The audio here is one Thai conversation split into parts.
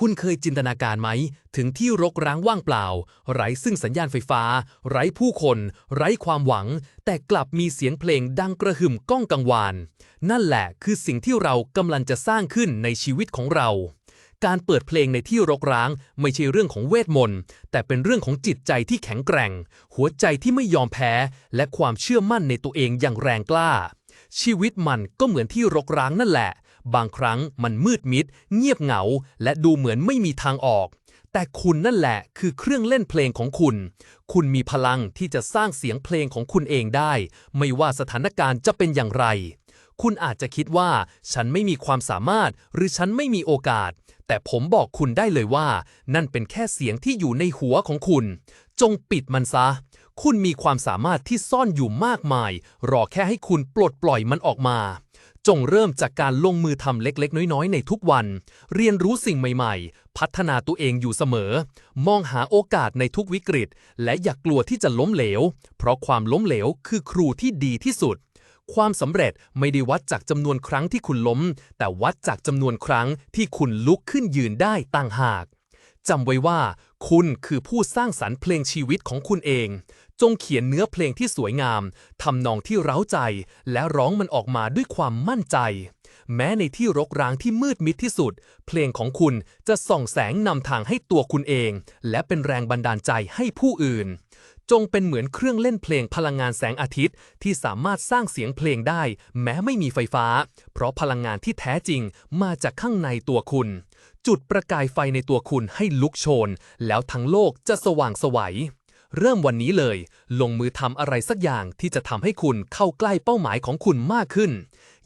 คุณเคยจินตนาการไหม ถึงที่รกร้างว่างเปล่า ไร้ซึ่งสัญญาณไฟฟ้า ไร้ผู้คน ไร้ความหวัง แต่กลับมีเสียงเพลงดังกระหึ่มก้องกังวาน นั่นแหละคือสิ่งที่เรากำลังจะสร้างขึ้นในชีวิตของเรา การเปิดเพลงในที่รกร้างไม่ใช่เรื่องของเวทมนต์แต่เป็นเรื่องของจิตใจที่แข็งแกร่ง หัวใจที่ไม่ยอมแพ้ และความเชื่อมั่นในตัวเองอย่างแรงกล้า ชีวิตมันก็เหมือนที่รกร้างนั่นแหละ บางครั้งมันมืดมิด เงียบเหงา และดูเหมือนไม่มีทางออก แต่คุณนั่นแหละคือเครื่องเล่นเพลงของคุณ คุณมีพลังที่จะสร้างเสียงเพลงของคุณเองได้ ไม่ว่าสถานการณ์จะเป็นอย่างไร คุณอาจจะคิดว่า ฉันไม่มีความสามารถ หรือฉันไม่มีโอกาส แต่ผมบอกคุณได้เลยว่า นั่นเป็นแค่เสียงที่อยู่ในหัวของคุณ จงปิดมันซะคุณมีความสามารถที่ซ่อนอยู่มากมาย รอแค่ให้คุณปลดปล่อยมันออกมา จงเริ่มจากการลงมือทำเล็กๆ น้อยๆ ในทุกวัน เรียนรู้สิ่งใหม่ๆ พัฒนาตัวเองอยู่เสมอ มองหาโอกาสในทุกวิกฤต และอย่ากกลัวที่จะล้มเหลว เพราะความล้มเหลวคือครูที่ดีที่สุด ความสำเร็จไม่ได้วัดจากจำนวนครั้งที่คุณล้ม แต่วัดจากจำนวนครั้งที่คุณลุกขึ้นยืนได้ต่างหาก จำไว้ว่า คุณคือผู้สร้างสรรค์เพลงชีวิตของคุณเอง จงเขียนเนื้อเพลงที่สวยงาม ทำนองที่เร้าใจ และร้องมันออกมาด้วยความมั่นใจ แม้ในที่รกร้างที่มืดมิดที่สุด เพลงของคุณจะส่องแสงนำทางให้ตัวคุณเอง และเป็นแรงบันดาลใจให้ผู้อื่น จงเป็นเหมือนเครื่องเล่นเพลงพลังงานแสงอาทิตย์ ที่สามารถสร้างเสียงเพลงได้ แม้ไม่มีไฟฟ้า เพราะพลังงานที่แท้จริงมาจากข้างในตัวคุณ จุดประกายไฟในตัวคุณให้ลุกโชน แล้วทั้งโลกจะสว่างไสวัย เริ่มวันนี้เลย ลงมือทำอะไรสักอย่างที่จะทำให้คุณเข้าใกล้เป้าหมายของคุณมากขึ้น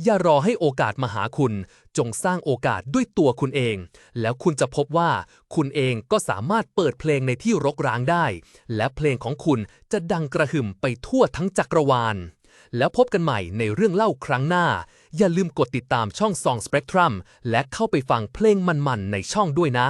อย่ารอให้โอกาสมาหาคุณ จงสร้างโอกาสด้วยตัวคุณเอง แล้วคุณจะพบว่า คุณเองก็สามารถเปิดเพลงในที่รกร้างได้ และเพลงของคุณจะดังกระหึ่มไปทั่วทั้งจักรวาล แล้วพบกันใหม่ในเรื่องเล่าครั้งหน้า อย่าลืมกดติดตามช่อง Song Spectrum และเข้าไปฟังเพลงมันๆในช่องด้วยนะ